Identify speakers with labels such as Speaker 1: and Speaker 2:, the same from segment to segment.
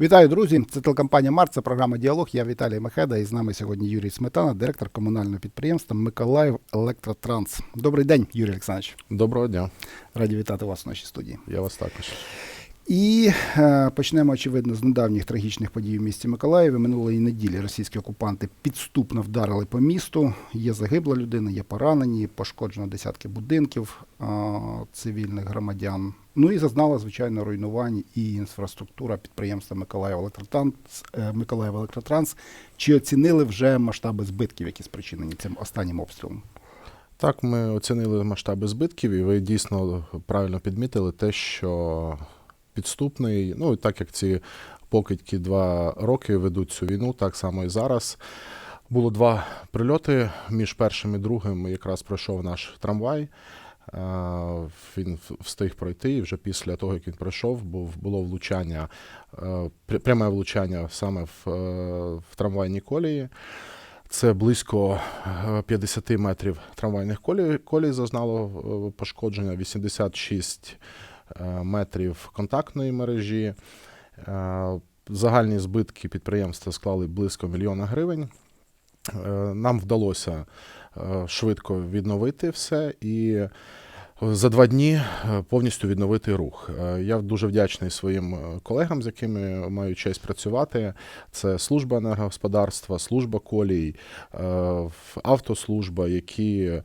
Speaker 1: Вітаю, друзі! Це телекомпанія Март, це програма Діалог. Я Віталій Мехеда і з нами сьогодні Юрій Сметана, директор комунального підприємства Миколаїв Електротранс. Добрий день, Юрій Олександрович.
Speaker 2: Доброго дня,
Speaker 1: Раді вітати вас в нашій студії.
Speaker 2: я вас також.
Speaker 1: І е, почнемо, очевидно, з недавніх трагічних подій в місті Миколаєві. Минулої неділі російські окупанти підступно вдарили по місту. Є загибла людина, є поранені, пошкоджено десятки будинків е, цивільних громадян. Ну і зазнала, звичайно, руйнувань і інфраструктура підприємства Миколаїв Електротранс. е, Миколаїв Електротранс. Чи оцінили вже масштаби збитків, які спричинені цим останнім обстрілом?
Speaker 2: Так, ми оцінили масштаби збитків, і ви дійсно правильно підмітили те, що підступний, ну і так як ці покидьки два роки ведуть цю війну, так само і зараз. Було два прильоти. Між першим і другим якраз пройшов наш трамвай. Е, Він встиг пройти, і вже після того, як він пройшов, був, було влучання, е, пряме влучання саме в, е, в трамвайній колії. Це близько е, 50 метрів трамвайних колій, колій зазнало пошкодження, 86 е, метрів контактної мережі. Е, Загальні збитки підприємства склали близько мільйона гривень. Е, Нам вдалося е, швидко відновити все і за два дні е, повністю відновити рух. Е, Я дуже вдячний своїм е, колегам, з якими маю честь працювати. Це служба енергогосподарства, служба колій, е, автослужба, які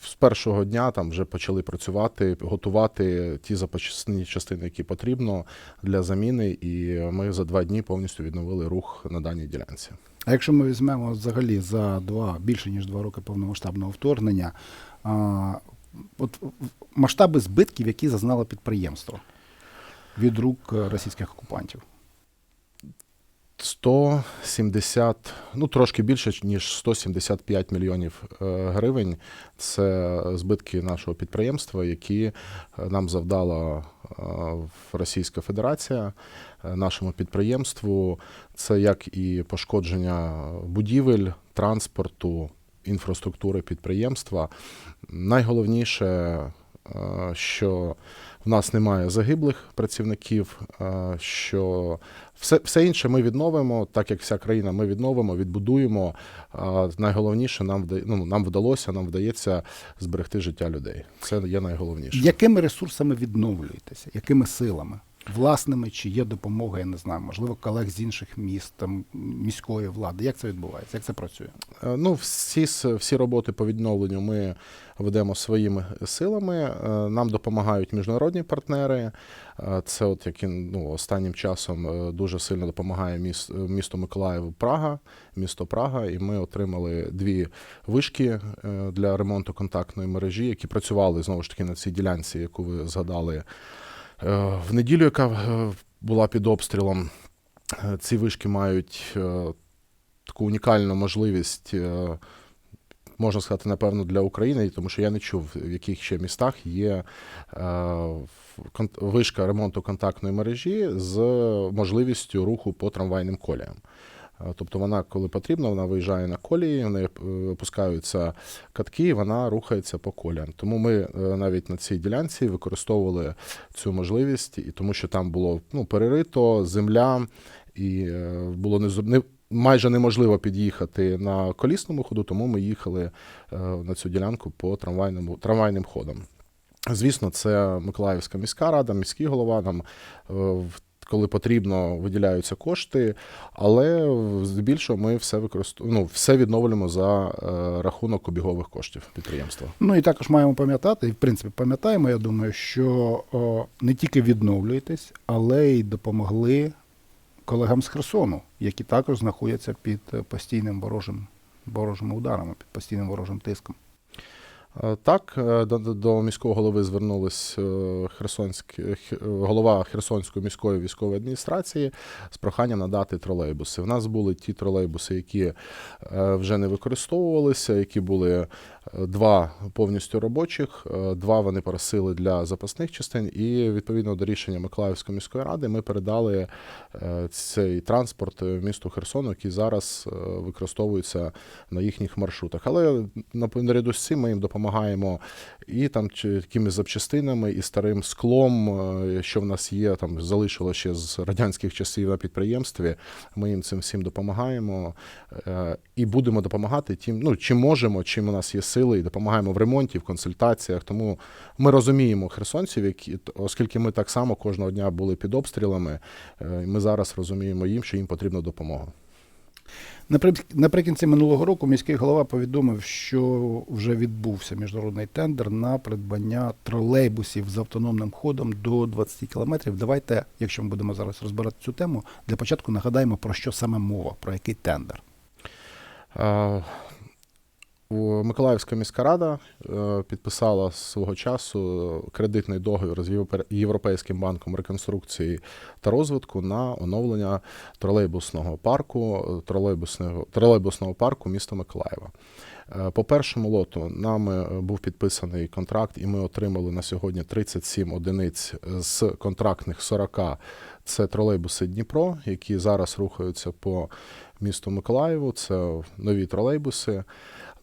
Speaker 2: з першого дня там вже почали працювати, готувати ті запасні частини, які потрібно для заміни. І ми за два дні повністю відновили рух на даній ділянці.
Speaker 1: А якщо ми візьмемо взагалі за два більше ніж два роки повномасштабного вторгнення, а, от масштаби збитків, які зазнало підприємство від рук російських окупантів.
Speaker 2: 170, ну трошки більше ніж 175 мільйонів е, гривень. Це збитки нашого підприємства, які е, нам завдала е, Російська Федерація нашому підприємству. Це як і пошкодження будівель, транспорту, інфраструктури підприємства. Найголовніше, що в нас немає загиблих працівників, е, що все, все інше ми відновимо, так як вся країна, ми відновимо, відбудуємо. Найголовніше нам ну, нам вдалося, нам вдається зберегти життя людей. Це є найголовніше.
Speaker 1: Якими ресурсами відновлюєтеся? Якими силами? Власними чи є допомога, я не знаю, можливо, колег з інших міст, там, міської влади. Як це відбувається? Як це працює?
Speaker 2: Е, Ну, всі, всі роботи по відновленню ми ведемо своїми силами. Е, Нам допомагають міжнародні партнери. Е, Це, от як і, ну, останнім часом дуже сильно допомагає міс- е, місто Миколаїв Прага, місто Прага. І ми отримали дві вишки для ремонту контактної мережі, які працювали знову ж таки на цій ділянці, яку ви згадали. Е, В неділю, яка е, була під обстрілом, е, ці вишки мають таку унікальну можливість, можна сказати, напевно, для України, тому що я не чув, в яких ще містах є вишка ремонту контактної мережі з можливістю руху по трамвайним коліям. Тобто вона, коли потрібно, вона виїжджає на колії, в неї опускаються катки, вона рухається по коліям. Тому ми е, навіть на цій ділянці використовували цю можливість, і тому що там було ну, перерито, земля, і е, було не, майже неможливо під'їхати на колісному ходу, тому ми їхали е, на цю ділянку по трамвайному трамвайним ходом. Звісно, це Миколаївська міська рада, міський голова нам. в- Коли потрібно, виділяються кошти, але здебільшого ми все використовуємо, ну, все відновлюємо за е, рахунок обігових коштів підприємства.
Speaker 1: Ну і також маємо пам'ятати, і в принципі пам'ятаємо, я думаю, що о, не тільки відновлюєтесь, але й допомогли колегам з Херсону, які також знаходяться під е, постійним ворожим, ворожими ударами, під постійним ворожим тиском.
Speaker 2: Е, Так, е, до, до- міського голови звернулись е, Херсонськ, е, Хе- голова Херсонської міської військової адміністрації з проханням надати тролейбуси. У нас були ті тролейбуси, які вже не використовувалися, які були два повністю робочих, два вони просили для запасних частин, і відповідно до рішення Миколаївської міської ради ми передали цей транспорт місту Херсону, який зараз використовується на їхніх маршрутах. Але на- наряду з цим ми їм допомагаємо допомагаємо і там якимись запчастинами, і старим склом, е, що в нас є, там залишило ще з радянських часів на підприємстві. Ми їм цим всім допомагаємо е, і будемо допомагати тим, ну чим можемо, чим у нас є сили, і допомагаємо в ремонті, в консультаціях. Тому ми розуміємо херсонців, які оскільки ми так само кожного дня були під обстрілами. е, Ми зараз розуміємо їм, що їм потрібна допомога.
Speaker 1: Напри- Наприкінці минулого року міський голова повідомив, що вже відбувся міжнародний тендер на придбання тролейбусів з автономним ходом до 20 кілометрів. Давайте, якщо ми будемо зараз розбирати цю тему, для початку нагадаємо про що саме мова, про який тендер.
Speaker 2: Миколаївська міська рада е, підписала свого часу кредитний договір з Європейським банком реконструкції та розвитку на оновлення тролейбусного парку, е, тролейбусного, тролейбусного парку міста Миколаєва. Е, По першому лоту нами е, був підписаний контракт, і ми отримали на сьогодні 37 одиниць з контрактних 40. Це тролейбуси Дніпро, які зараз рухаються по місту Миколаєву. Це нові тролейбуси.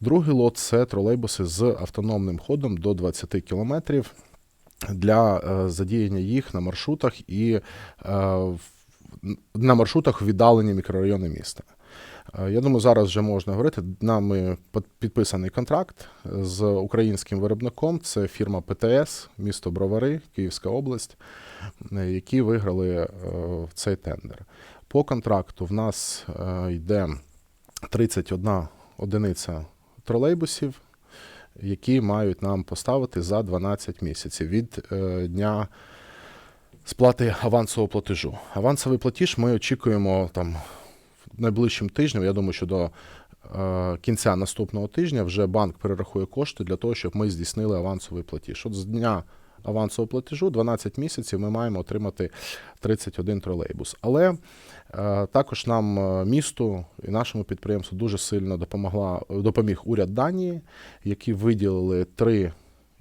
Speaker 2: Другий лот це тролейбуси з автономним ходом до 20 кілометрів для е, задіяння їх на маршрутах і е, на маршрутах віддалені мікрорайони міста. Е, Я думаю, зараз вже можна говорити. Нами під- підписаний контракт з українським виробником. Це фірма ПТС, місто Бровари, Київська область, е, які виграли е, цей тендер. По контракту в нас е, йде 31 одиниця тролейбусів, які мають нам поставити за 12 місяців від е, дня сплати авансового платежу. Авансовий платіж ми очікуємо там найближчим тижнем. Я думаю, що до е, кінця наступного тижня вже банк перерахує кошти для того, щоб ми здійснили авансовий платіж. От з дня авансового платежу 12 місяців ми маємо отримати 31 тролейбус. Але е, також нам е, місту і нашому підприємству дуже сильно допомогла допоміг уряд Данії, які виділили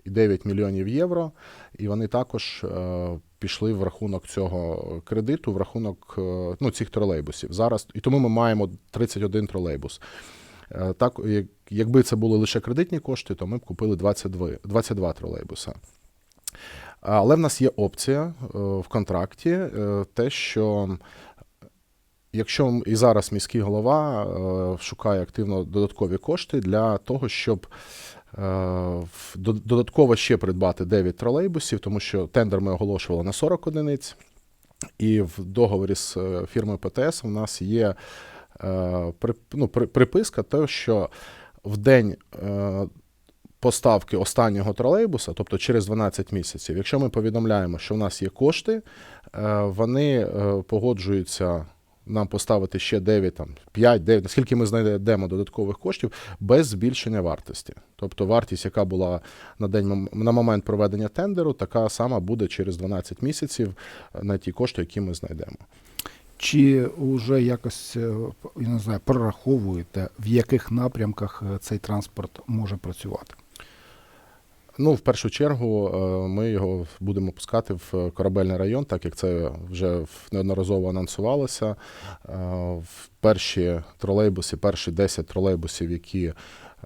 Speaker 2: 3,9 мільйонів євро, і вони також е, пішли в рахунок цього кредиту, в рахунок е, ну, цих тролейбусів. Зараз і тому ми маємо 31 тролейбус. Е, Так, як- якби це були лише кредитні кошти, то ми б купили 22, 22 тролейбуса. Але в нас є опція в контракті, те, що якщо і зараз міський голова шукає активно додаткові кошти для того, щоб додатково ще придбати 9 тролейбусів, тому що тендер ми оголошували на 40 одиниць, і в договорі з е, фірмою ПТС у нас є е, ну, приписка, те, що в день е, поставки останнього тролейбуса, тобто через 12 місяців, якщо ми повідомляємо, що в нас є кошти, е, вони е, погоджуються нам поставити ще 9, там, 5, 9, наскільки ми знайдемо додаткових коштів, без збільшення вартості. Тобто вартість, яка була на день на момент проведення тендеру, така сама буде через 12 місяців е, на ті кошти, які ми знайдемо.
Speaker 1: Чи вже якось е, я не знаю, прораховуєте, в яких напрямках е, цей транспорт може працювати?
Speaker 2: Ну, в першу чергу, е, ми його будемо пускати в корабельний район, так як це вже неодноразово анонсувалося. Е, В перші тролейбуси, перші 10 тролейбусів, які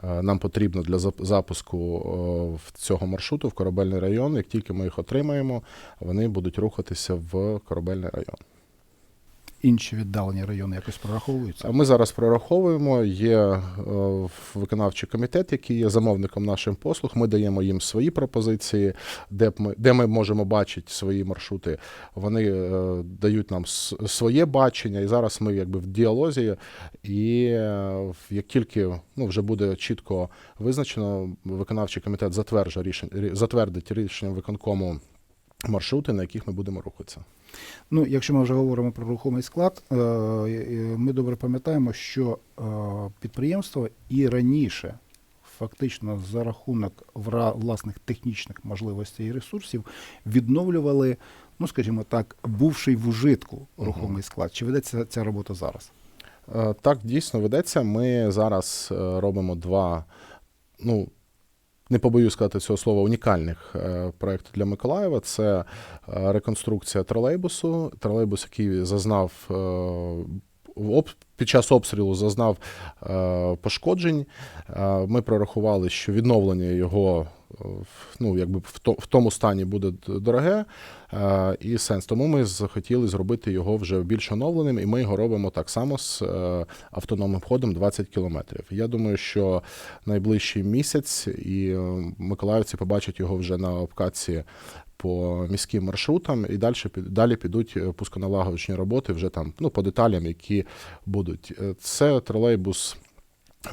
Speaker 2: е, нам потрібно для запуску цього маршруту в корабельний район, як тільки ми їх отримаємо, вони будуть рухатися в корабельний район.
Speaker 1: Інші віддалені райони якось прораховуються?
Speaker 2: Ми зараз прораховуємо. Є е, виконавчий комітет, який є замовником наших послуг. Ми даємо їм свої пропозиції, де ми де ми можемо бачити свої маршрути. Вони е, дають нам своє бачення, і зараз ми якби в діалозі. І е, як тільки ну, вже буде чітко визначено, виконавчий комітет затверджує рішення затвердить рішенням виконкому маршрути, на яких ми будемо рухатися.
Speaker 1: Ну, якщо ми вже говоримо про рухомий склад, е, ми добре пам'ятаємо, що е, підприємство і раніше фактично за рахунок власних технічних можливостей і ресурсів відновлювали, ну скажімо так, бувший в ужитку рухомий склад. Чи ведеться ця робота зараз?
Speaker 2: Е, Так, дійсно ведеться. Ми зараз робимо два, ну, не побоюсь сказати цього слова, унікальних е, проєкти для Миколаєва. Це е, реконструкція тролейбусу. Тролейбус, який зазнав е, під час обстрілу зазнав е, пошкоджень. Е, ми прорахували, що відновлення його е, ну, якби в, то, в тому стані буде дороге і сенс. Тому ми захотіли зробити його вже більш оновленим, і ми його робимо так само з автономним ходом 20 кілометрів. Я думаю, що найближчий місяць і миколаївці побачать його вже на обкатці по міським маршрутам, і далі, далі підуть е, роботи вже там ну, по деталям, які будуть. Е, Це тролейбус.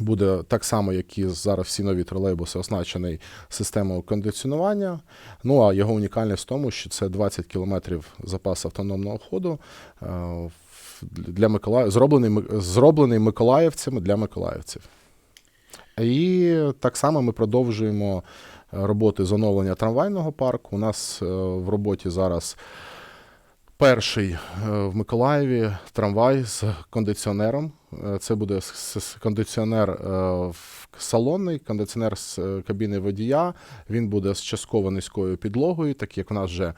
Speaker 2: Буде так само, як і зараз всі нові тролейбуси, оснащений системою кондиціонування. Ну а його унікальність в тому, що це 20 кілометрів запас автономного ходу е, для Миколаїв, зроблений, зроблений миколаївцями для миколаївців. І так само ми продовжуємо е, роботи з оновлення трамвайного парку. У нас е, в роботі зараз перший е, в Миколаєві трамвай з кондиціонером. Це буде кондиціонер в- салонний, кондиціонер з кабіни водія. Він буде з частково низькою підлогою, так як у нас вже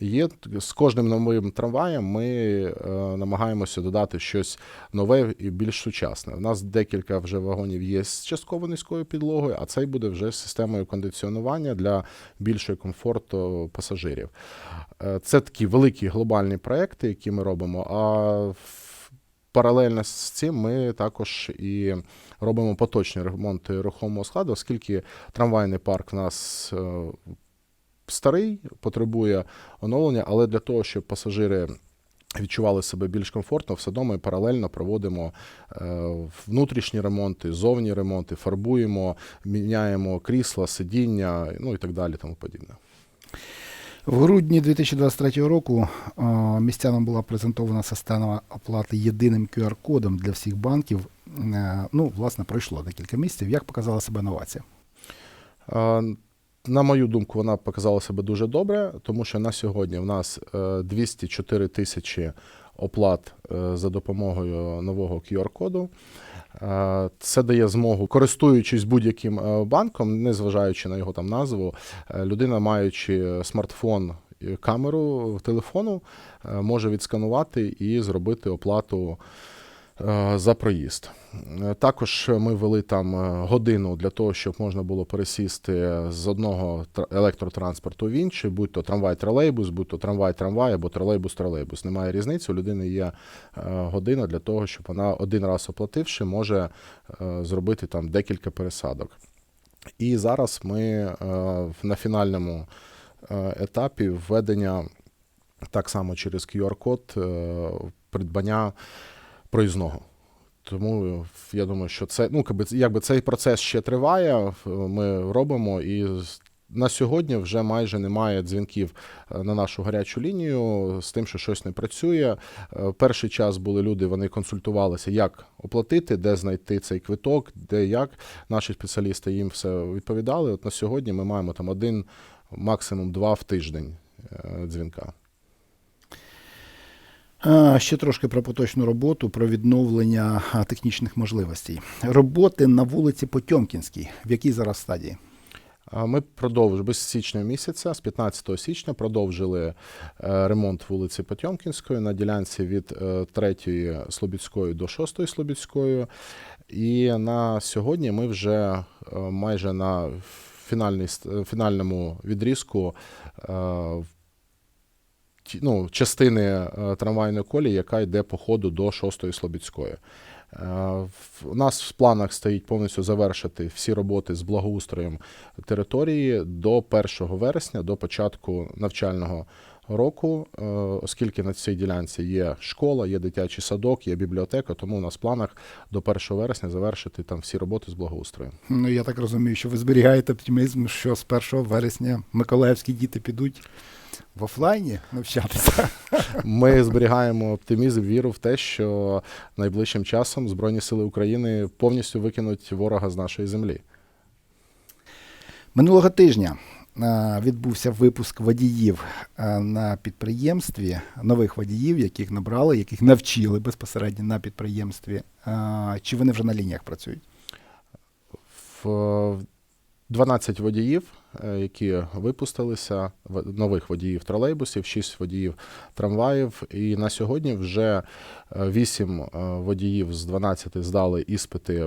Speaker 2: є. З кожним новим трамваєм ми е, намагаємося додати щось нове і більш сучасне. У нас декілька вже вагонів є з частково низькою підлогою, а цей буде вже системою кондиціонування для більшого комфорту пасажирів. Е, Це такі великі глобальні проекти, які ми робимо. А паралельно з цим ми також і робимо поточні ремонти рухомого складу, оскільки трамвайний парк в нас е, старий, потребує оновлення, але для того, щоб пасажири. Відчували себе більш комфортно, все одно ми паралельно проводимо е, внутрішні ремонти, зовні ремонти, фарбуємо, міняємо крісла, сидіння, ну і так далі, тому подібне.
Speaker 1: В грудні 2023 року е, містянам була презентована система оплати єдиним QR-кодом для всіх банків. Е, Ну, власне, пройшло декілька місяців. Як показала себе новація?
Speaker 2: Е, На мою думку, вона показала себе дуже добре, тому що на сьогодні в нас е, 204 тисячі оплат е, за допомогою нового QR-коду. Е, Це дає змогу, користуючись будь-яким е, банком, незважаючи на його там назву, е, людина, маючи смартфон, камеру телефону, е, може відсканувати і зробити оплату е, за проїзд. Е, Також ми ввели там е, годину для того, щоб можна було пересісти з одного електротранспорту в інший, будь то трамвай-тролейбус, будь то трамвай-трамвай або тролейбус-тролейбус. Немає різниці. У людини є е, година для того, щоб вона один раз оплативши, може е, зробити там декілька пересадок. І зараз ми е, на фінальному е, етапі введення так само через QR-код е, придбання проїзного. Тому я думаю, що це ну якби цей процес ще триває. Ми робимо і на сьогодні вже майже немає дзвінків е, на нашу гарячу лінію з тим, що щось не працює. Е, Перший час були люди, вони консультувалися, як оплатити, де знайти цей квиток, де як. Наші спеціалісти їм все відповідали. От на сьогодні ми маємо там один, максимум два в тиждень е, дзвінка.
Speaker 1: Е, Ще трошки про поточну роботу, про відновлення технічних можливостей. Роботи на вулиці Потьомкінській. В якій зараз стадії?
Speaker 2: Ми продовжили без січня місяця, з 15 січня продовжили е, ремонт вулиці Потьомкінської на ділянці від 3 Слобідської до 6 Слобідської. І на сьогодні ми вже е, майже на фінальному відрізку е, ну, частини е, трамвайної колії, яка йде по ходу до 6 Слобідської. Е, У нас в планах стоїть повністю завершити всі роботи з благоустроєм території до 1 вересня, до початку навчального року, е, оскільки на цій ділянці є школа, є дитячий садок, є бібліотека, тому у нас в планах до 1 вересня завершити там всі роботи з благоустроєм.
Speaker 1: Ну, я так розумію, що ви зберігаєте оптимізм, що з 1 вересня миколаївські діти підуть в офлайні навчатися.
Speaker 2: Ми зберігаємо оптимізм, віру в те, що найближчим часом Збройні Сили України повністю викинуть ворога з нашої землі.
Speaker 1: Минулого тижня відбувся випуск водіїв е, на підприємстві, нових водіїв, яких набрали, яких навчили безпосередньо на підприємстві. Е, Чи вони вже на лініях працюють?
Speaker 2: В 12 водіїв е, які випустилися, нових водіїв тролейбусів, 6 водіїв трамваїв. І на сьогодні вже 8 водіїв з 12 здали іспити е,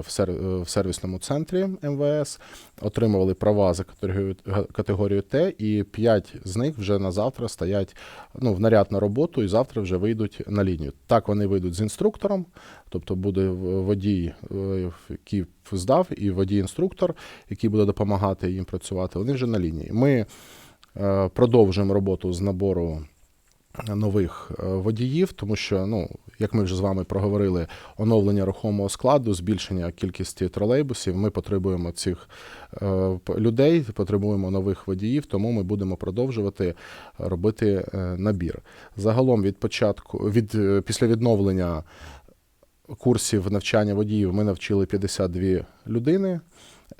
Speaker 2: в сервісному центрі МВС, отримували права за категорією Т, і 5 з них вже на завтра стоять ну, в наряд на роботу і завтра вже вийдуть на лінію. Так вони вийдуть з інструктором, тобто буде водій, е, який здав, і водій-інструктор, який буде допомагати їм працювати. Вони вже на лінії. Ми е, продовжуємо роботу з набору нових е, водіїв, тому що, ну, як ми вже з вами проговорили, оновлення рухомого складу, збільшення кількості тролейбусів. Ми потребуємо цих е, людей, потребуємо нових водіїв, тому ми будемо продовжувати робити е, набір. Загалом від початку, від після відновлення курсів навчання водіїв ми навчили 52 людини.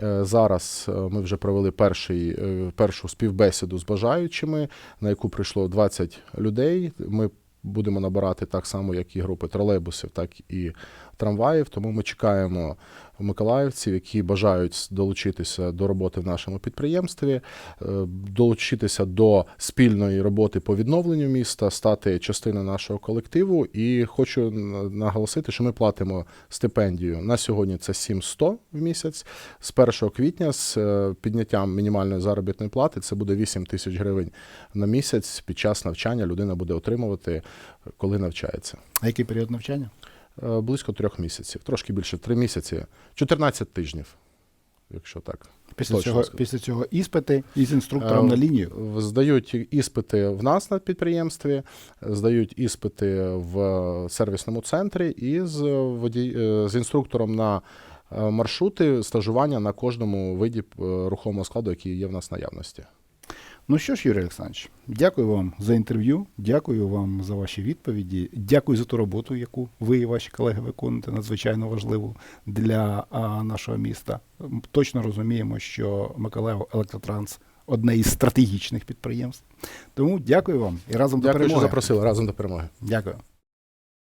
Speaker 2: Е, Зараз е, ми вже провели перший, е, першу співбесіду з бажаючими, на яку прийшло 20 людей. Ми будемо набирати так само, як і групи тролейбусів, так і трамваїв. Тому ми чекаємо миколаївців, які бажають долучитися до роботи в нашому підприємстві, е, долучитися до спільної роботи по відновленню міста, стати частиною нашого колективу. І хочу наголосити, що ми платимо стипендію на сьогодні. Це 7100 в місяць. З 1 квітня з е, підняттям мінімальної заробітної плати це буде 8 тисяч гривень на місяць. Під час навчання людина буде отримувати, коли навчається.
Speaker 1: А який період навчання?
Speaker 2: Е, Близько трьох місяців, трошки більше три місяці, 14 тижнів, якщо так.
Speaker 1: Після
Speaker 2: Точно
Speaker 1: цього,
Speaker 2: сказати.
Speaker 1: після цього іспити із інструктором
Speaker 2: Е,
Speaker 1: на лінію.
Speaker 2: Здають іспити в нас на підприємстві, здають іспити в сервісному центрі і з, водій, е, з інструктором на е, маршрути стажування на кожному виді рухомого складу, який є в нас наявності.
Speaker 1: Ну що ж, Юрій Олександрович, дякую вам за інтерв'ю, дякую вам за ваші відповіді, дякую за ту роботу, яку ви і ваші колеги виконуєте, надзвичайно важливу для а, нашого міста. Точно розуміємо, що Миколаїв Електротранс одне із стратегічних підприємств. Тому дякую вам і разом до
Speaker 2: Дякую, що запросили разом до перемоги.
Speaker 1: Дякую.